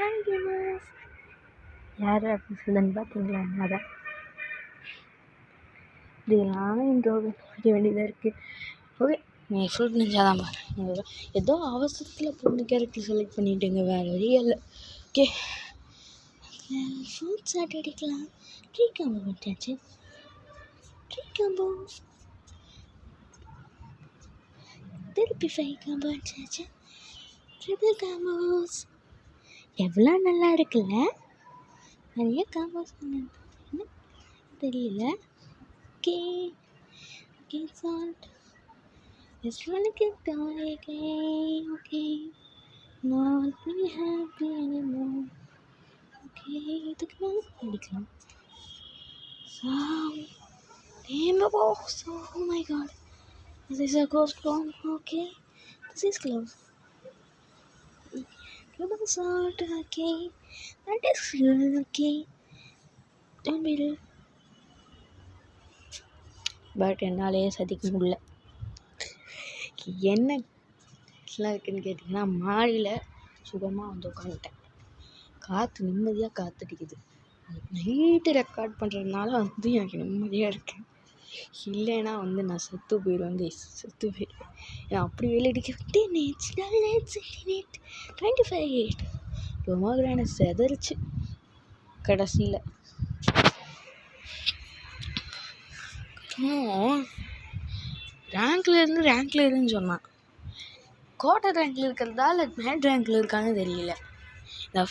Thank you யார் அப்படின்னு சொல்லுன்னு பார்த்தீங்களா அதான். இதெல்லாம் இன்ட்ரோ வைக்க வேண்டியதாக இருக்குது ஓகே நீங்கள் ஃபுல் நினச்சாதான் பாரு. ஏதோ அவசரத்தில் பொண்ணு கேரக்டர் செலக்ட் பண்ணிட்டேங்க வேறு வழியே இல்லை. ஓகே ஃப்ரூட் சாட் அடிக்கலாம் ட்ரீ காம்போ பண்ணியாச்சு ட்ரீ காம்போ திருப்பி ஃபைவ் காம்போ அடிச்சாச்சு. ட்ரிபிள் காம்போஸ் எவ்வளோ நல்லா இருக்குல்ல நிறைய காம்போஸ் என்ன தெரியல okay okay salt Just wanna get down again, okay? Not be happy anymore. Okay, இதுக்கு மேலே அடிக்கலாம் Some rainbow. So, oh my god. This is a ghost bomb. Okay, this is close. Global. Okay, that is good. Okay, don't be but என்னாலேயே சதிக்க முடியல என்ன இருக்குன்னு கேட்டிங்கன்னா மாடியில் சுகமாக வந்து உட்காந்துட்டேன் காற்று நிம்மதியாக காற்றடிக்குது நைட்டு ரெக்கார்ட் பண்ணுறதுனால வந்து எனக்கு நிம்மதியாக இருக்குது இல்லைன்னா வந்து நான் செத்து போயிடுவேன் கைஸ் செத்து போயிடுவேன். நான் அப்படி வெளியடிக்க அடிக்க fifteen eights ten eight eight twenty five eight ரொம்ப செதறிச்சு. கடைசியில். ரேங்க்ல இருந்து ரேங்க்ல இருன்னு சொன்னான். குவார்ட்டர் ரேங்க்ல இருக்கிறதா இல்லை மேட் ரேங்க்ல இருக்கான்னு தெரியல. இந்த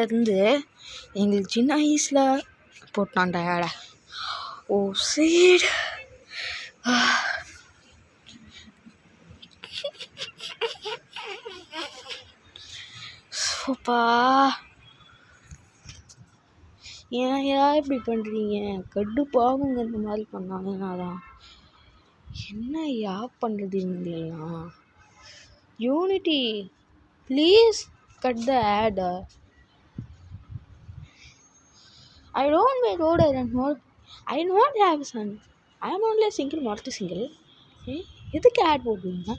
இருந்து எங்களுக்கு சின்ன வயசில் போட்டான்டா ஆடை ஓ சீட் சோப்பா ஏன் ஏன் இப்படி பண்ணுறீங்க கடுப்பாகுங்க இந்த மாதிரி பண்ணாங்கன்னா தான் என்ன யா பண்ணுறது இவங்களெல்லாம் unity please cut the ad I don't my road I don't I not have son I am only single not single எதுக்கு ஆட் போடுவீங்க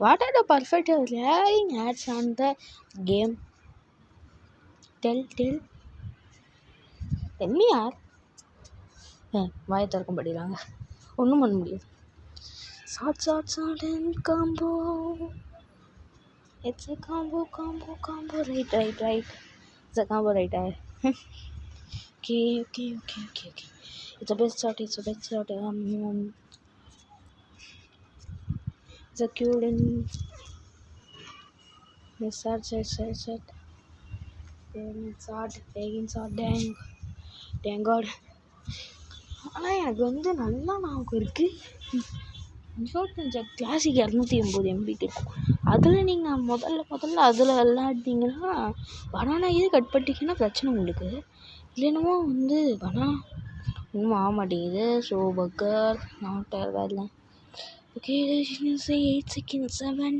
what are the perfect laying ads on the game tell tell என்ன யார் வாயை திறக்க படிக்கிறாங்க ஒன்றும் பண்ண முடியாது shot shot shot and combo it's a combo combo combo right right right it's a combo right okay okay okay okay okay it's a best shot it's a best shot it's a cute in cute and yes shot shot taking shot. டேங் டேங்காட் ஆனால் எனக்கு வந்து நல்லா ஞாபகம் இருக்குது கொஞ்சம் classic இரநூத்தி எண்பது எம்பி இருக்கும். அதில் நீங்கள் முதல்ல முதல்ல அதில் விளாடிங்கன்னா பனானா இது கட் பண்ணிட்டீங்கன்னா பிரச்சனை உங்களுக்கு. இல்லைன்னமோ வந்து பனானா ஒன்றும் ஆக மாட்டேங்குது ஸோ பக்கர் நாட் வரல okay eight second seven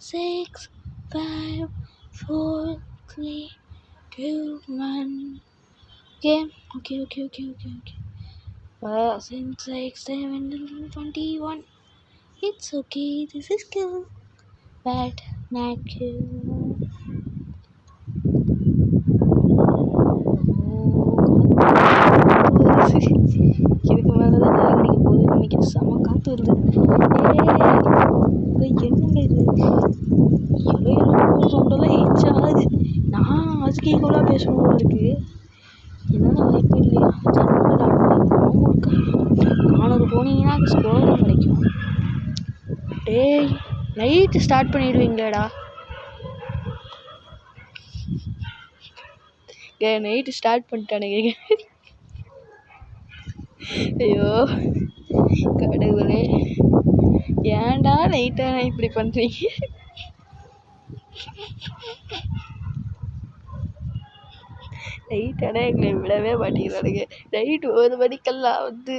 six five four three two one okay okay okay okay okay okay Uh, since like 721 it's okay this is cool but not cool இதுக்கு வருது ஏய் என்னங்க இது? இளைய சவுண்டெல்லாம் ஆகுது. நான் அதுக்கு ஈக்குவலாக பேசணும் போல இருக்குது என்னடா வாய்ப்பு இல்லையா? ஜன்னல் போனீங்கன்னா ஸ்கோர் கிடைக்கும். டேய் நைட்டு ஸ்டார்ட் பண்ணிடுவீங்களேடா. ஏ நைட்டு ஸ்டார்ட் பண்ணிட்டானுங்க. ஐயோ. கடவுளே. ஏன்டா நைட்டாக இப்படி பண்ணுறீங்க நைட் ஆனால் எங்களை விடவே மாட்டேங்கிறானுங்க. நைட் ஒரு மணிக்கெல்லாம் வந்து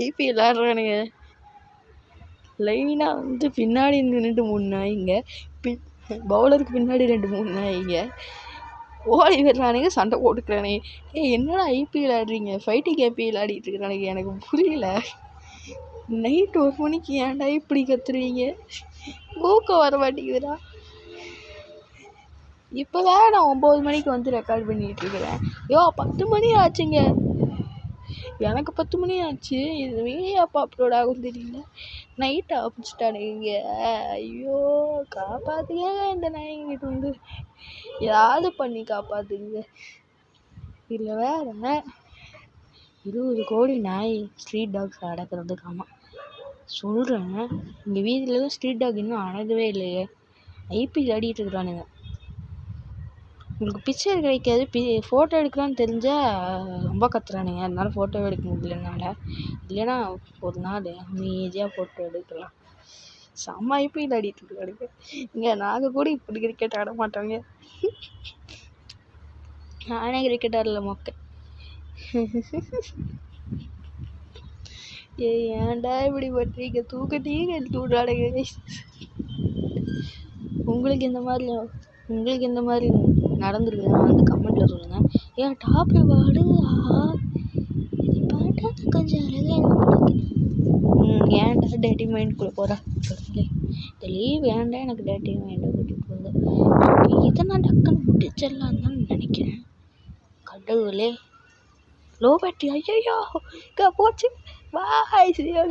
ஐபி விளாட்றானுங்க லைனாக வந்து பின்னாடி நின்றுட்டு மூணு நாய்ங்க. பின் பவுலருக்கு பின்னாடி ரெண்டு மூணு நாய்ங்க. ஓடி விடுறானுங்க சண்டை போட்டுக்கிறானுங்க. ஏய் என்னடா ஐபி விளையாடுறீங்க ஃபைட்டிங் ஐபி விளாடிட்டு இருக்கிறானுங்க எனக்கு புரியல. நைட் ஒரு மணிக்கு ஏன்டா இப்படி கத்துறீங்க? தூக்கம் வர மாட்டேங்குதுடா. இப்போ தான் நான் ஒம்பது மணிக்கு வந்து ரெக்கார்ட் பண்ணிட்டு இருக்கிறேன். யோ பத்து மணி ஆச்சுங்க. எனக்கு பத்து மணி ஆச்சு. இது வீடியோ அப்போ அப்லோட் ஆகும் தெரியல. நைட் ஆரம்பிச்சிட்டானுங்க ஐயோ காப்பாத்துங்க இந்த நாய்கிட்ட வந்து. ஏதாவது பண்ணி காப்பாத்துங்க. இல்லை வேற. இருபது கோடி நாய் ஸ்ட்ரீட் டாக்ஸ் அடக்கிறதுக்காமா. சொல்கிறேன் இங்கே வீதியிலலாம் ஸ்ட்ரீட் டாக் இன்னும் அடங்கவே இல்லையே. ஐபிஎல் ஆடிட்டு இருக்கிறானுங்க. உங்களுக்கு பிக்சர் கிடைக்காது பி ஃபோட்டோ எடுக்கலான்னு தெரிஞ்சால் ரொம்ப கத்துறானுங்க. அதனால ஃபோட்டோ எடுக்க முடியல என்னால். இல்லைன்னா ஒரு நாள் அமைதியாக ஃபோட்டோ எடுக்கலாம். செம்ம ஐபிஎல் ஆடிட்டு இருக்கானுங்க. இங்கே நாங்கள் கூட இப்படி கிரிக்கெட் ஆட மாட்டோங்க. நானே கிரிக்கெட் ஆடல மொக்க. ஏ ஏன்டா இப்படி பண்ணுறீங்க தூக்கத்தையும் கெடுத்து விட்றானுங்க உங்களுக்கு இந்த மாதிரி உங்களுக்கு இந்த மாதிரி நடந்திருக்குதுன்னா வந்து கமெண்ட்டில் சொல்லுங்கள் ஏன் டாப்பில் பாடு ஆஹா. இது பாட்டா? கொஞ்சம் அழகாக ம் ஏன்டா டேட்டி மைண்டுக்குள்ளே போகிறா கடவுளே இந்த லீவ் ஏன்டா எனக்கு டேட்டி மைண்டை கூட்டிகிட்டு போகுது? இதை நான் டக்குன்னு முடிச்சிடலாம் தான் நினைக்கிறேன். கடவுளே. லோ பேட்டரி ஐயோ போச்சு. பாய் see you